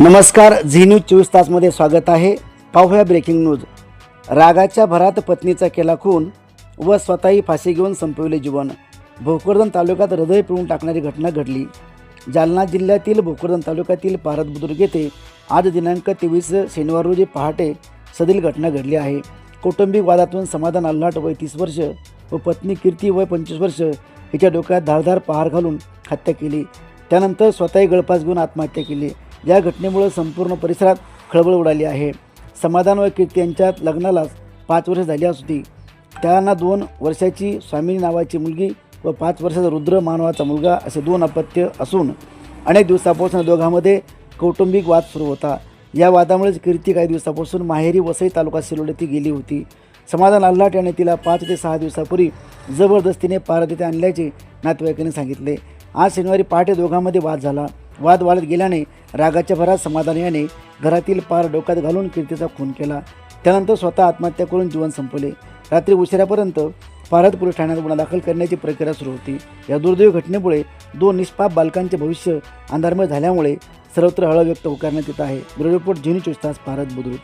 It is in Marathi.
नमस्कार झी न्यूज चोवीस तासमध्ये स्वागत आहे. पाहूया ब्रेकिंग न्यूज रागाच्या भरात पत्नीचा केला खून व स्वतःही फाशी घेऊन संपविले जीवन. भोकरदन तालुक्यात हृदय पिळून टाकणारी घटना घडली. जालना जिल्ह्यातील भोकरदन तालुक्यातील भारत बुद्रुक येथे आज दिनांक तेवीस शनिवार रोजी पहाटे सदील घटना घडली आहे. कौटुंबिक वादातून समाधान अल्लाट वय तीस वर्ष व पत्नी कीर्ती वय पंचवीस वर्ष हिच्या डोक्यात धारधार पहार घालून हत्या केली. त्यानंतर स्वतःही गळपास घेऊन आत्महत्या केली. या घटनेमुळे संपूर्ण परिसरात खळबळ उडाली आहे. समाधान व कीर्ती यांच्यात लग्नालाच पाच वर्ष झाली होती त्यांना दोन वर्षाची स्वामिनी नावाची मुलगी व पाच वर्षाचा रुद्र मानवाचा मुलगा असे दोन अपत्य असून अनेक दिवसापासून दोघांमध्ये कौटुंबिक वाद सुरू होता. या वादामुळेच कीर्ती काही दिवसापासून माहेरी वसई तालुका सिलोड ती गेली होती. समाधान आल्हाट याने तिला पाच ते सहा दिवसापूर्वी जबरदस्तीने पारत येथे आणल्याचे नातेवाईकांनी सांगितले. आज शनिवारी पहाटे दोघांमध्ये वाद झाला. वाद वाढत गेल्याने रागाच्या भरात समाधान याने घरातील पार डोक्यात घालून कीर्तीचा खून केला. त्यानंतर स्वतः आत्महत्या करून जीवन संपवले रात्री उशिरापर्यंत पारद पोलीस ठाण्यात गुन्हा दाखल करण्याची प्रक्रिया सुरू होती. या दुर्दैवी घटनेमुळे दोन निष्पाप बालकांचे भविष्य अंधारमय झाल्यामुळे सर्वत्र हळद व्यक्त करण्यात येत आहे. ब्युरो रिपोर्ट झिनी चोवीस तास भारत बुद्रुक.